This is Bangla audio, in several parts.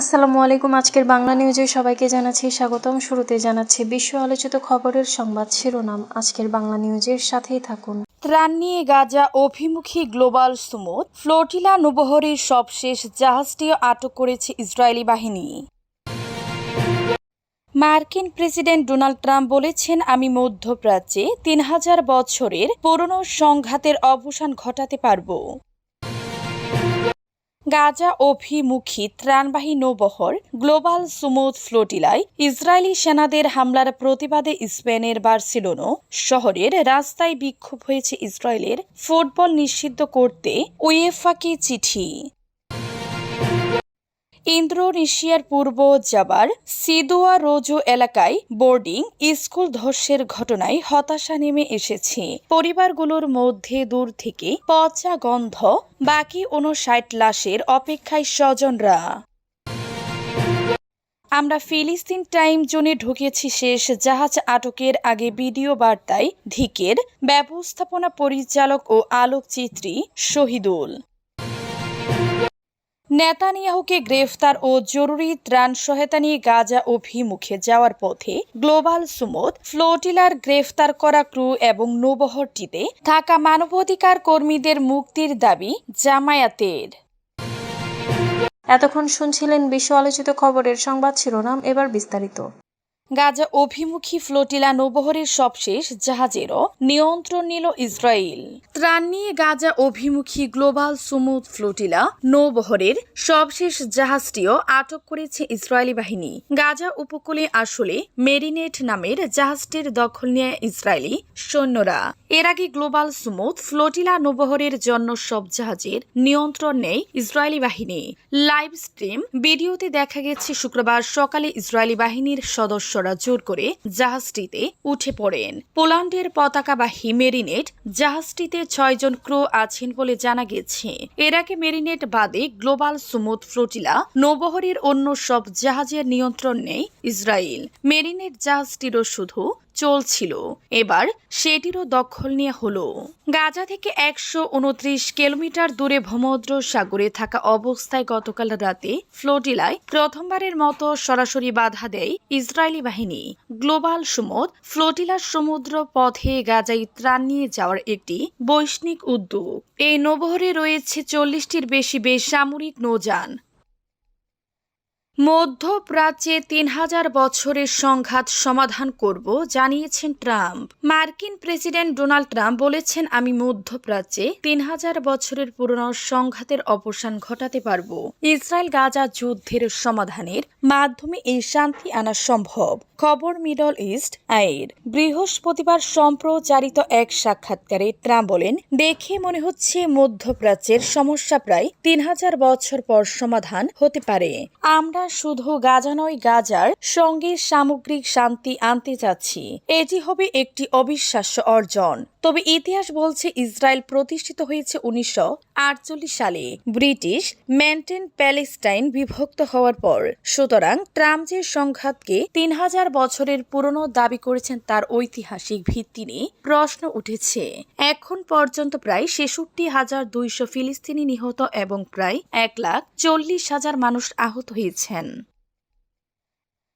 আসসালামু আলাইকুম, আজকের বাংলা নিউজে সবাইকে জানাচ্ছি স্বাগতম। শুরুতে জানাচ্ছি বিশ্ব আলোচিত খবরের সংবাদ শিরোনাম। আজকের বাংলা নিউজের সাথেই থাকুন। ত্রাণ নিয়ে গাজা অভিমুখী গ্লোবাল সুমুদ ফ্লোটিলা নবহরের সবশেষ জাহাজটিও আটক করেছে ইসরায়েলি বাহিনী। মার্কিন প্রেসিডেন্ট ডোনাল্ড ট্রাম্প বলেছেন, আমি মধ্যপ্রাচ্যে তিন হাজার বছরের পুরনো সংঘাতের অবসান ঘটাতে পারব। গাজা অভিমুখী ত্রাণবাহী নৌবহর গ্লোবাল সুমুদ ফ্লোটিলায় ইসরায়েলি সেনাদের হামলার প্রতিবাদে স্পেনের বার্সিলোনো শহরের রাস্তায় বিক্ষোভ হয়েছে ইসরায়েলের ফুটবল নিষিদ্ধ করতে উয়েফাকে চিঠি। ইন্দোনেশিয়ার পূর্ব জাবার সিদোয়া রোজো এলাকায় বোর্ডিং, স্কুল ধসের ঘটনায় হতাশা নেমে এসেছে। পরিবারগুলোর মধ্যে দূর থেকে পচা গন্ধ, বাকি উনষাট লাশের অপেক্ষায় স্বজনরা। আমরা ফিলিস্তিন টাইম জোনে ঢুকেছি শেষ জাহাজ আটকের আগে ভিডিও বার্তায় ধিকের, ব্যবস্থাপনা পরিচালক ও আলোকচিত্রী শহীদুল। নেতানিয়াহুকে গ্রেফতার ও জরুরি ত্রাণ সহায়তা নিয়ে গাজা অভিমুখে যাওয়ার পথে গ্লোবাল সুমত ফ্লোটিলার গ্রেফতার করা ক্রু এবং নৌবহরটিতে থাকা মানবাধিকার কর্মীদের মুক্তির দাবি জামায়াতের। এতক্ষণ শুনছিলেন বিশ্ব আলোচিত খবরের সংবাদ শিরোনাম, এবার বিস্তারিত। গাজা অভিমুখী ফ্লোটিলা নৌবহরের সবশেষ জাহাজেরও নিয়ন্ত্রণ নিল ইসরায়েল। ত্রাণ নিয়ে গাজা অভিমুখী গ্লোবাল সুমুদ ফ্লোটিলা নৌবহরের সবশেষ জাহাজটিও আটক করেছে ইসরায়েলি বাহিনী। গাজা উপকূলে আসলে মেরিনেট নামের জাহাজটির দখল নিয়ে ইসরায়েলি সৈন্যরা। এর আগে গ্লোবাল সুমুদ ফ্লোটিলা নৌবহরের জন্য সব জাহাজের নিয়ন্ত্রণ নেই ইসরায়েলি বাহিনী। লাইভ স্ট্রিম ভিডিওতে দেখা গেছে শুক্রবার সকালে ইসরায়েলি বাহিনীর সদস্যরা জোর করে জাহাজটিতে উঠে পড়েন। পোল্যান্ডের পতাকাবাহী মেরিনেট জাহাজটিতে ছয়জন ক্রো আছেন বলে জানা গেছে। এর আগে মেরিনেট বাদে গ্লোবাল সুমুদ ফ্লোটিলা নৌবহরের অন্য সব জাহাজের নিয়ন্ত্রণ নেই ইসরায়েল। মেরিনেট জাহাজটিরও শুধু চলছিল। এবার সেটিরও দখল নিয়ে হলো। গাজা থেকে একশো উনত্রিশ কিলোমিটার দূরে ভূমধ্র সাগরে থাকা অবস্থায় গতকাল রাতে ফ্লোটিলায় প্রথমবারের মতো সরাসরি বাধা দেয় ইসরায়েলি বাহিনী। গ্লোবাল সমুদ ফ্লোটিলার সমুদ্র পথে গাজায় ত্রাণ নিয়ে যাওয়ার একটি বৈষ্ণিক উদ্যোগ। এই নৌবহরে রয়েছে চল্লিশটির বেশি বেসামরিক নৌযান। মধ্যপ্রাচ্যে তিন হাজার বছরের সংঘাত সমাধান করব, জানিয়েছেন ট্রাম্প। মার্কিন প্রেসিডেন্ট ডোনাল্ড ট্রাম্প বলেছেন, আমি মধ্যপ্রাচ্যে তিন হাজার বছরের পুরনো সংঘাতের অবসান ঘটাতে পারব। ইসরায়েল গাজা যুদ্ধের সমাধানের মাধ্যমে এই শান্তি আনা সম্ভব। খবর মিডল ইস্ট আয়ের বৃহস্পতিবার সম্প্রচারিত এক সাক্ষাৎকারে ট্রাম্প বলেন, দেখে মনে হচ্ছে মধ্যপ্রাচ্যের সমস্যা প্রায় তিন হাজার বছর পর সমাধান হতে পারে। আমরা শুধু গাজা নয় গাজার সঙ্গে সামগ্রিক শান্তি আনতে চাচ্ছি। এটি হবে একটি অবিশ্বাস্য অর্জন। তবে ইতিহাস বলছে ইসরায়েল প্রতিষ্ঠিত হয়েছে উনিশশো আটচল্লিশ সালে। ব্রিটিশ ম্যান্টেন প্যালেস্টাইন বিভক্ত হওয়ার পর। সুতরাং ট্রাম্প যে সংঘাতকে তিন হাজার বছরের পুরনো দাবি করেছেন তার ঐতিহাসিক ভিত্তি নিয়ে প্রশ্ন উঠেছে। এখন পর্যন্ত প্রায় ছেষট্টি হাজার দুইশো ফিলিস্তিনি নিহত এবং প্রায় এক লাখ চল্লিশ হাজার মানুষ আহত হয়েছেন।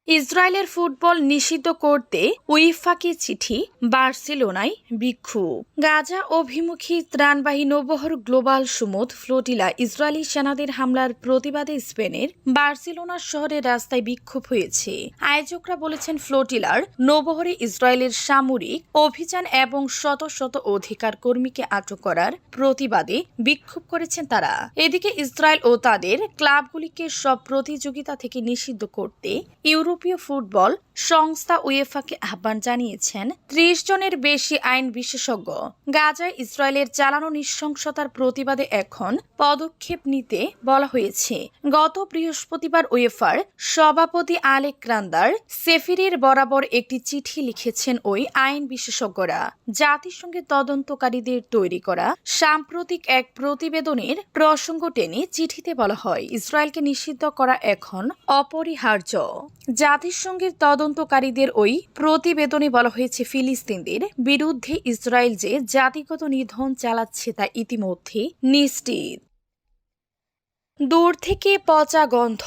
ইসরায়েলের ফুটবল নিষিদ্ধ করতে উইফাকে চিঠি বার্সেলোনায় বিক্ষোভ। গাজা অভিমুখী ত্রাণবাহী নৌবহর গ্লোবাল সুমুদ ফ্লোটিলা ইসরায়েলি সেনাদের হামলার প্রতিবাদে স্পেনের বার্সেলোনা শহরের রাস্তায় বিক্ষোভ হয়েছে। আয়োজকরা বলেছেন ফ্লোটিলার নৌবহরে ইসরায়েলের সামরিক অভিযান এবং শত শত অধিকার কর্মীকে আটক করার প্রতিবাদে বিক্ষোভ করেছেন তারা। এদিকে ইসরায়েল ও তাদের ক্লাবগুলিকে সব প্রতিযোগিতা থেকে নিষিদ্ধ করতে ইউরোপীয় ফুটবল সংস্থা উয়েফাকে আহ্বান জানিয়েছেন, ত্রিশ জনের বেশি আইন বিশেষজ্ঞ। গাজায় ইসরায়েলের চালানো নৃশংসতার প্রতিবাদে এখন পদক্ষেপ নিতে বলা হয়েছে। গত বৃহস্পতিবার উয়েফার সভাপতি আলেক ক্রান্দার সেফিরের বরাবর একটি চিঠি লিখেছেন ওই আইন বিশেষজ্ঞরা। জাতিসংঘের তদন্তকারীদের তৈরি করা সাম্প্রতিক এক প্রতিবেদনের প্রসঙ্গ টেনে চিঠিতে বলা হয়, ইসরায়েলকে নিষিদ্ধ করা এখন অপরিহার্য। জাতিসংঘের তদন্তকারীদের ওই প্রতিবেদনে বলা হয়েছে, ফিলিস্তিনদের বিরুদ্ধে ইসরায়েল যে জাতিগত নিধন চালাচ্ছে তা ইতিমধ্যে নিশ্চিত। দূর থেকে পচা গন্ধ,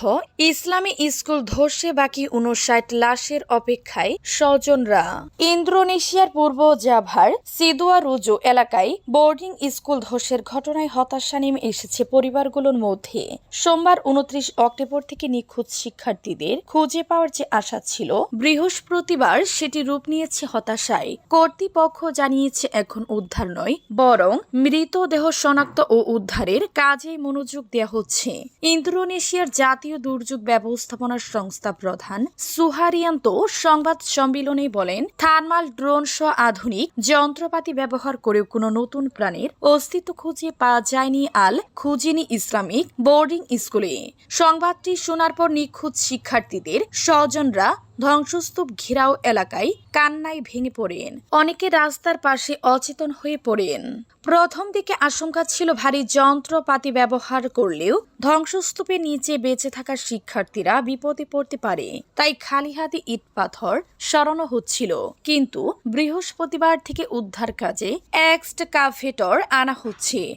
ইসলামী স্কুল ধসে বাকি উনষাট লাশের অপেক্ষায় স্বজনরা। ইন্দোনেশিয়ার পূর্ব জাভার সিদুয়া রুজু এলাকায় বোর্ডিং স্কুল ধসের ঘটনায় হতাশা নেমে এসেছে পরিবারগুলোর মধ্যে। সোমবার উনত্রিশ অক্টোবর থেকে নিখোঁজ শিক্ষার্থীদের খুঁজে পাওয়ার যে আশা ছিল, বৃহস্পতিবার সেটি রূপ নিয়েছে হতাশায়। কর্তৃপক্ষ জানিয়েছে, এখন উদ্ধার নয়, বরং মৃতদেহ শনাক্ত ও উদ্ধারের কাজে মনোযোগ দেওয়া হচ্ছে। ইন্দোনেশিয়ার জাতীয় দুর্যোগ ব্যবস্থাপনা সংস্থা প্রধান সুহারিয়ান্ত সংবাদ সম্মেলনে বলেন থার্মাল ড্রোন সহ আধুনিক যন্ত্রপাতি ব্যবহার করেও কোনো নতুন প্রাণীর অস্তিত্ব খুঁজে পাওয়া যায়নি আল খুজিনি ইসলামিক বোর্ডিং স্কুলে। সংবাদটি শোনার পর নিখুঁত শিক্ষার্থীদের স্বজনরা ধ্বংসস্তূপ ঘেরাও এলাকায় কান্নায় ভেঙে পড়েন। অনেকে রাস্তার পাশে অচেতন হয়ে পড়েন। প্রথম দিকে আশঙ্কা ছিল ভারী যন্ত্রপাতি ব্যবহার করলেও ধ্বংসস্তূপের নিচে বেঁচে থাকা শিক্ষার্থীরা বিপদে পড়তে পারে। তাই খালি হাতে ইট পাথর সরানো হচ্ছিল। কিন্তু বৃহস্পতিবার থেকে উদ্ধার কাজে এক্সটকাভেটর আনা হচ্ছে।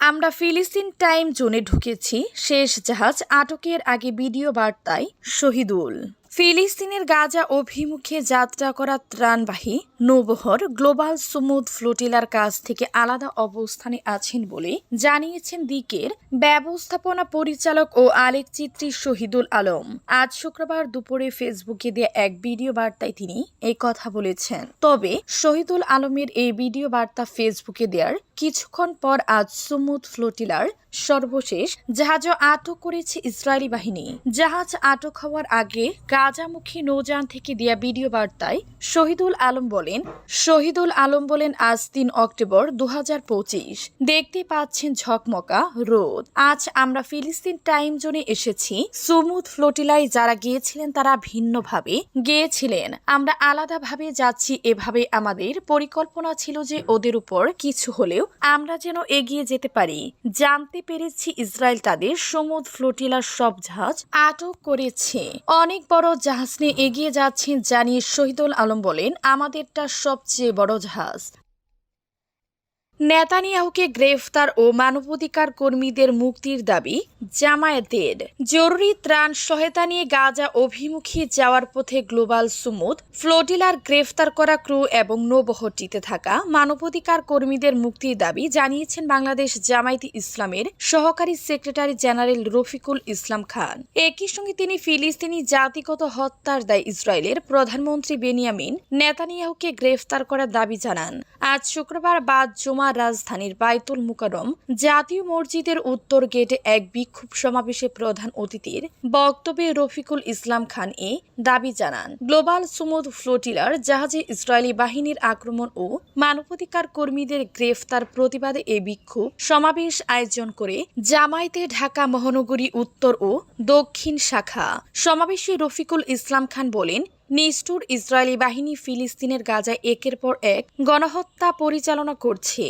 আমরা ফিলিস্তিন টাইম জোনে ঢুকেছি, শেষ জাহাজ আটকের আগে ভিডিও বার্তায় শহীদুল। ফিলিস্তিনের গাজা অভিমুখে যাত্রা করা ত্রাণবাহী নৌবহর গ্লোবাল সুমুদ ফ্লোটিলার কাছ থেকে আলাদা অবস্থানে আছেন বলে জানিয়েছেন দিকের ব্যবস্থাপনা পরিচালক ও আলেকচিত্রী শহীদুল আলম। আজ শুক্রবার দুপুরে ফেসবুকে দেয়া এক ভিডিও বার্তায় তিনি এই কথা বলেছেন। তবে শহীদুল আলমের এই ভিডিও বার্তা ফেসবুকে দেওয়ার কিছুক্ষণ পর আজ সুমুদ ফ্লোটিলার সর্বশেষ জাহাজও আটক করেছে ইসরায়েলি বাহিনী। জাহাজ আটক হওয়ার আগে গাজামুখী নৌযান থেকে দেয়া ভিডিও বার্তায় শহীদুল আলম বলেন, শহীদুল আলম বলেন, আজ তিন অক্টোবর দু হাজার পঁচিশ। দেখতে পাচ্ছেন ঝকমকা রোদ। আজ আমরা ফিলিস্তিন টাইম জোনে এসেছি। সুমুদ ফ্লোটিলায় যারা গিয়েছিলেন তারা ভিন্নভাবে গিয়েছিলেন। আমরা আলাদাভাবে যাচ্ছি, এভাবে আমাদের পরিকল্পনা ছিল যে ওদের উপর কিছু হলেও আমরা যেন এগিয়ে যেতে পারি। জানতে পেরেছি ইসরায়েল তাদের সমুদ্র ফ্লোটিলার সব জাহাজ আটক করেছে। অনেক বড় জাহাজ নিয়ে এগিয়ে যাচ্ছেন জানিয়ে শহীদুল আলম বলেন, আমাদেরটা সবচেয়ে বড় জাহাজ। নেতানিয়াহুকে গ্রেফতার ও মানবাধিকার কর্মীদের মুক্তির দাবি জামায়াতের। জরুরি ত্রাণ সহায়তা নিয়ে গাজা অভিমুখী যাওয়ার পথে গ্লোবাল সুমুদ, ফ্লোটিলার গ্রেফতার করা ক্রু এবং নৌবহরটিতে থাকা মানবাধিকার কর্মীদের মুক্তির দাবি জানিয়েছেন বাংলাদেশ জামায়াতে ইসলামের সহকারী সেক্রেটারি জেনারেল রফিকুল ইসলাম খান। একই সঙ্গে তিনি ফিলিস্তিনি জাতিগত হত্যার দায় ইসরায়েলের প্রধানমন্ত্রী বেনিয়ামিন নেতানিয়াহুকে গ্রেফতার করার দাবি জানান। আজ শুক্রবার বাদ জমা রাজধানীর বাইতুল মুকাররম জাতীয় মসজিদের উত্তর গেটে এক বিক্ষোভ সমাবেশে প্রধান অতিথির বক্তব্যে রফিকুল ইসলাম খান এ দাবি জানান। গ্লোবাল সুমুদ ফ্লোটিলার জাহাজে ইসরায়েলি বাহিনীর আক্রমণ ও মানবাধিকার কর্মীদের গ্রেফতার প্রতিবাদে এই বিক্ষোভ সমাবেশ আয়োজন করে জামায়াতে ঢাকা মহানগরী উত্তর ও দক্ষিণ শাখা। সমাবেশে রফিকুল ইসলাম খান বলেন, নিষ্ঠুর ইসরায়েলি বাহিনী ফিলিস্তিনের গাজায় একের পর এক গণহত্যা পরিচালনা করছে।